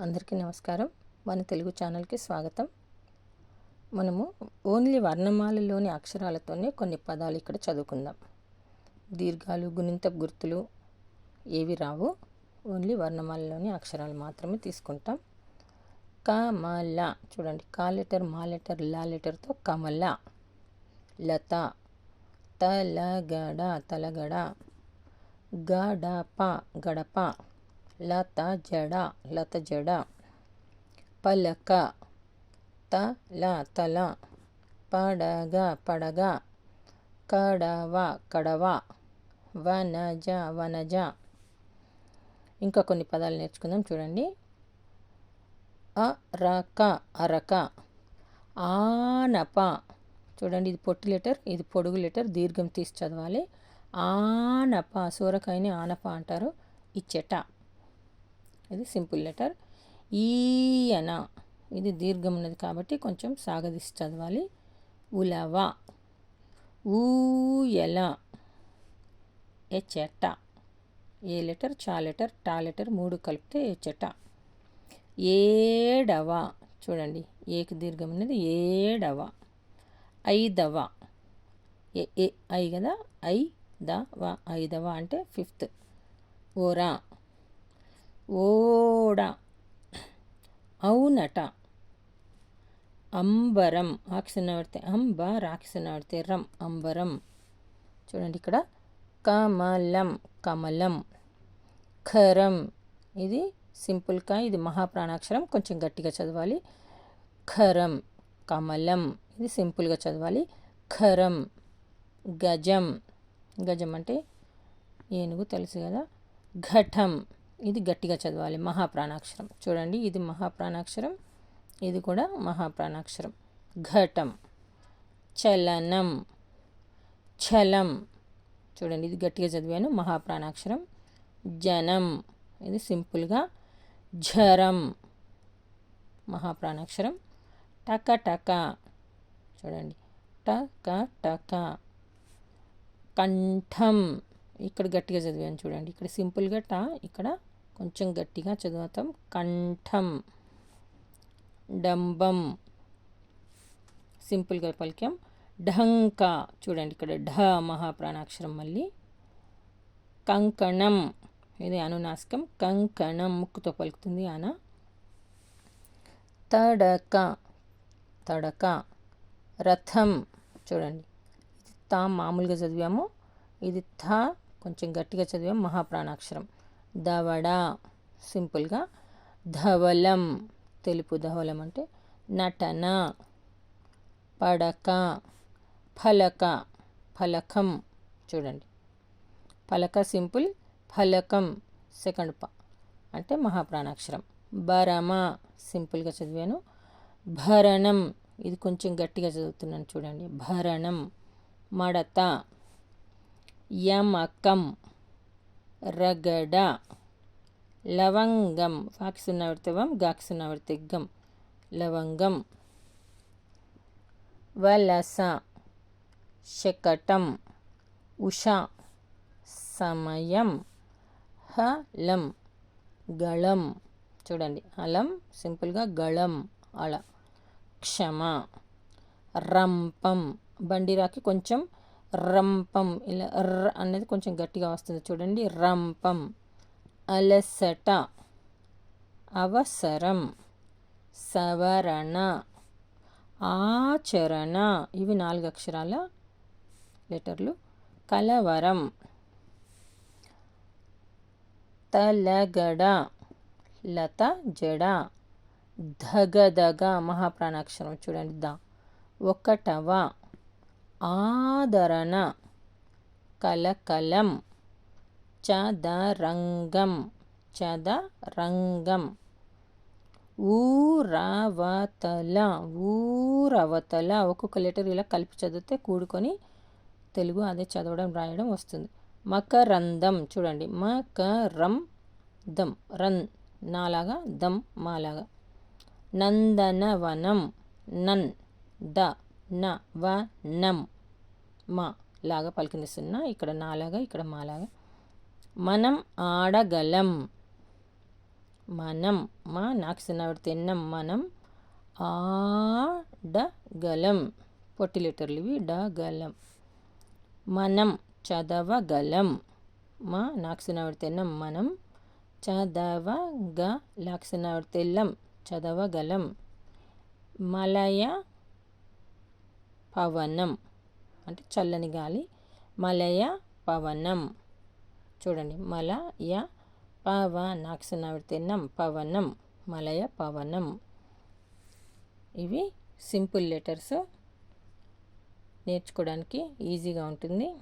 అందరికీ నమస్కారం. మన తెలుగు ఛానల్కి స్వాగతం. మనము ఓన్లీ వర్ణమాలలోని అక్షరాలతోనే కొన్ని పదాలు ఇక్కడ చదువుకుందాం. దీర్ఘాలు గుణింత గుర్తులు ఏవి రావు? ఓన్లీ వర్ణమాలలోని అక్షరాలు మాత్రమే తీసుకుంటాం. కమల చూడండి కా లెటర్ మా లెటర్ లా లెటర్తో కమల. లత. తలగడ తలగడ. గడప గడప. లత జడ లత జడ. పలక తల తల. పడగ పడగ. కడవ కడవ. వనజ వనజ. ఇంకా కొన్ని పదాలు నేర్చుకుందాం చూడండి. అరక అరక. ఆనప. చూడండి ఇది పొట్టి లెటర్ ఇది పొడుగు లెటర్ దీర్ఘం తీసి చదవాలి. ఆనప సూరకాయని ఆనప అంటారు. ఇచ్చట. ఇది సింపుల్ లెటర్. ఈయన ఇది దీర్ఘం ఉన్నది కాబట్టి కొంచెం సాగదీసి చదవాలి. ఉలవ ఊయల ఎచెట ఏ లెటర్? చా లెటర్ టా లెటర్ మూడు కలిపితే ఎచెట ఏడవ చూడండి ఏకి దీర్ఘం ఉన్నది. ఏడవ ఐదవ ఏ ఏ ఐ కదా? ఐ ద వ ఐదవ అంటే ఫిఫ్త్. ఓరా ఓడ. ఔనట అంబరం ఆక్సిన అంబ రాక్షసిన రం అంబరం. చూడండి ఇక్కడ. కమలం కమలం. ఖరం. ఇది సింపుల్గా ఇది మహాప్రాణాక్షరం. కొంచెం గట్టిగా చదవాలి. ఖరం కమలం. ఇది సింపుల్గా చదవాలి. ఖరం గజం. గజం అంటే ఏనుగు తెలుసు కదా. ఘటం. ఇది గట్టిగా చదవాలి. మహాప్రాణాక్షరం. చూడండి ఇది మహాప్రాణాక్షరం. ఇది కూడా మహాప్రాణాక్షరం. ఘటం. చలనం. చలం. చూడండి ఇది గట్టిగా చదివాను. మహాప్రాణాక్షరం. జనం. ఇది సింపుల్గా ఝరం. మహాప్రాణాక్షరం. టక టక చూడండి టక టక కంఠం. ఇక్కడ గట్టిగా చదివాను చూడండి. ఇక్కడ సింపుల్గా ట ఇక్కడ కొంచెం గట్టిగా చదువుతాం. కంఠం డంబం సింపుల్గా పలికాం. ఢంక చూడండి ఇక్కడ ఢ మహాప్రాణాక్షరం మళ్ళీ. కంకణం ఇది అనునాసికం. కంకణం ముక్కుతో పలుకుతుంది ఆన. తడక తడక రథం చూడండి. ఇది తా మామూలుగా చదివాము. ఇది థ కొంచెం గట్టిగా చదివాము మహాప్రాణాక్షరం దవడ సింపుల్గా ధవలం తెలుపు ధవలం అంటే నటన. పడక. ఫలక. ఫలకం. చూడండి. ఫలక సింపుల్ ఫలకం సెకండ్ ప అంటే మహాప్రాణాక్షరం. భరమ. సింపుల్గా చదివాను. భరణం. ఇది కొంచెం గట్టిగా చదువుతున్నాను చూడండి. భరణం. మడత. యమకం. రగడ లవంగం ఫాక్సున్న వం గాక్సున్న గం లవంగం వలస శకటం ఉషా సమయం హలం గళం. చూడండి అలం సింపుల్గా గళం అల. క్షమ రంపం బండిరాకి కొంచెం రంపం. ఇలా ర అనేది కొంచెం గట్టిగా వస్తుంది చూడండి. రంపం. అలసట. అవసరం. సవరణ. ఆచరణ. ఇవి నాలుగు అక్షరాల లెటర్లు. కలవరం. తలగడ. లత జడ. ధగధగ. మహాప్రాణాక్షరం చూడండి. ద. ఒకటవ. ఆదరణ కలకలం చదరంగం చదరంగం ఊరవతల ఊరవతల ఒక్కొక్క లెటర్ ఇలా కలిపి చదివితే కూడుకొని తెలుగు అదే చదవడం రాయడం వస్తుంది. మకరందం చూడండి. మకరం దం రన్ నాలాగా దం మాలాగా. నందనవనం నన్ ద న వ నం. మా లాగా పలికింది పలికినిస్తున్నా ఇక్కడ నాలాగా ఇక్కడ మాలాగా మనం ఆడగలం. మనం మా నాకుసినవిడ తిన్నం. మనం ఆడగలం. పొట్టి లీటర్లు ఇవి డగలం. మనం చదవగలం. మా నాకుసినవిడ తిన్నం. మనం చదవగ లాక్సినవిడ తెల్లం చదవగలం. మలయ పవనం. అంటే చల్లని గాలి. మలయ పవనం. చూడండి. మలయ పవనాక్సినవిడ తిన్నం పవనం. మలయ పవనం. ఇవి సింపుల్ లెటర్స్. నేర్చుకోవడానికి ఈజీగా ఉంటుంది.